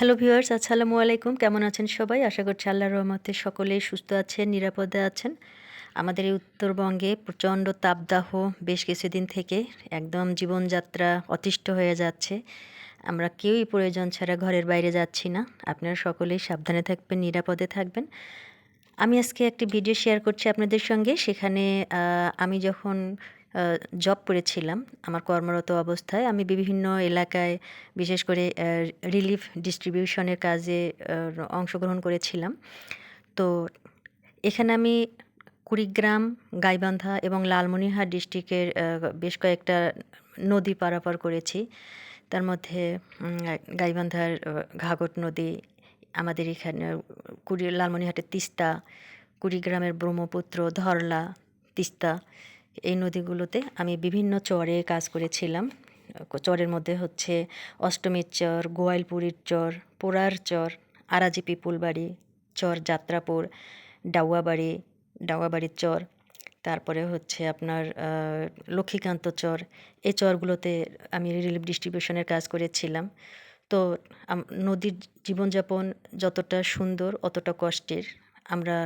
Hello viewers আসসালামু আলাইকুম। কেমন আছেন সবাই? আশা করছি আল্লাহর রহমতে সকলেই সুস্থ আছেন, নিরাপদে আছেন। আমাদের এই উত্তরবঙ্গে প্রচণ্ড তাপদাহ বেশ কিছুদিন থেকে একদম জীবনযাত্রা অতিষ্ঠ হয়ে যাচ্ছে। আমরা কেউই প্রয়োজন ছাড়া ঘরের বাইরে যাচ্ছি না। আপনারা সকলেই সাবধানে থাকবেন, নিরাপদে থাকবেন। আমি আজকে একটি ভিডিও শেয়ার করছি আপনাদের সঙ্গে। সেখানে আমি যখন জব করেছিলাম আমার কর্মরত অবস্থায়। আমি বিভিন্ন এলাকায় বিশেষ করে রিলিফ ডিস্ট্রিবিউশনের কাজে অংশগ্রহণ করেছিলাম। তো এখানে আমি কুড়িগ্রাম, গাইবান্ধা এবং লালমনিরহাট ডিস্ট্রিক্টের বেশ কয়েকটা নদী পারাপার করেছি। তার মধ্যে গাইবান্ধার ঘাগট নদী, আমাদের এখানে কুড়ি, লালমনিরহাটের তিস্তা, কুড়িগ্রামের ব্রহ্মপুত্র, ধরলা, তিস্তা এই নদীগুলোতে আমি বিভিন্ন চরে কাজ করেছিলাম। চরের মধ্যে হচ্ছে অষ্টমীর চর, গোয়ালপুরীর চর, পোড়ার চর, আরাজি পিপুলবাড়ি চর, যাত্রাপুর, ডাউয়াবাড়ি, ডাউয়াবাড়ির চর, তারপরে হচ্ছে আপনার লক্ষ্মীকান্ত চর। এই চরগুলোতে আমি রিলিফ ডিস্ট্রিবিউশনের কাজ করেছিলাম। তো নদীর জীবনযাপন যতটা সুন্দর, অতটা কষ্টের, আমরা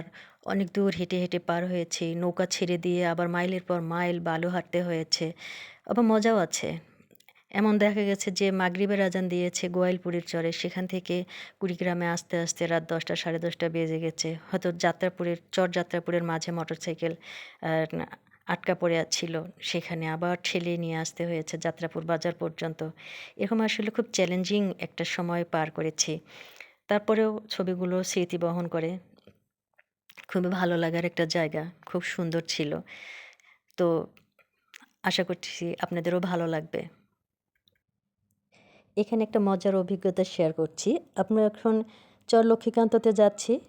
অনেক দূর হেঁটে হেঁটে পার হয়েছি, নৌকা ছেড়ে দিয়ে আবার মাইলের পর মাইল বালু হাঁটতে হয়েছে, আবার মজাও আছে। এমন দেখা গেছে যে মাগরিবের আজান দিয়েছে গোয়ালপুরের চরে, সেখান থেকে কুড়িগ্রামে আসতে আসতে রাত দশটা, সাড়ে দশটা বেজে গেছে। হয়তো যাত্রাপুরের, চর যাত্রাপুরের মাঝে মোটরসাইকেল আটকা পড়ে ছিল, সেখানে আবার ঠেলে নিয়ে আসতে হয়েছে যাত্রাপুর বাজার পর্যন্ত। এরকম আসলে খুব চ্যালেঞ্জিং একটা সময় পার করেছি। তারপরেও ছবিগুলো স্মৃতি বহন করে। খুবই ভালো লাগার একটা জায়গা, খুব সুন্দর ছিল। তো আশা করছি আপনাদেরও ভালো লাগবে। এখানে একটা মজার অভিজ্ঞতা শেয়ার করছি। আমরা এখন চর লক্ষ্মীকান্ততে যাচ্ছি।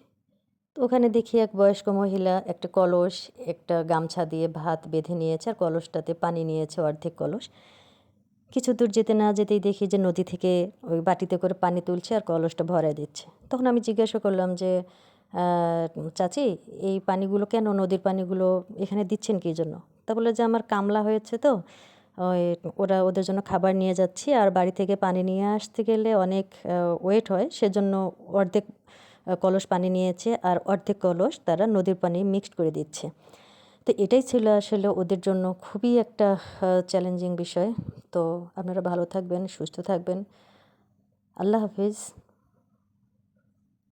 তো ওখানে দেখি এক বয়স্ক মহিলা একটা কলস, একটা গামছা দিয়ে ভাত বেঁধে নিয়েছে আর কলসটাতে পানি নিয়েছে, অর্ধেক কলস। কিছু দূর যেতে না যেতেই দেখি যে নদী থেকে ওই বাটিতে করে পানি তুলছে আর কলসটা ভরাই দিচ্ছে। তখন আমি জিজ্ঞাসা করলাম যে চাচি, এই পানিগুলো কেন, নদীর পানিগুলো এখানে দিচ্ছেন কী জন্য? তা বলে যে আমার কামলা হয়েছে তো। ওই ওরা ওদের জন্য খাবার নিয়ে যাচ্ছি আর বাড়ি থেকে পানি নিয়ে আসতে গেলে অনেক ওয়েট হয়। সেজন্য অর্ধেক কলস পানি নিয়েছে আর অর্ধেক কলস তারা নদীর পানি মিক্সড করে দিচ্ছে। তো এটাই ছিল আসলে ওদের জন্য খুবই একটা চ্যালেঞ্জিং বিষয়। তো আপনারা ভালো থাকবেন, সুস্থ থাকবেন। আল্লাহ হাফিজ।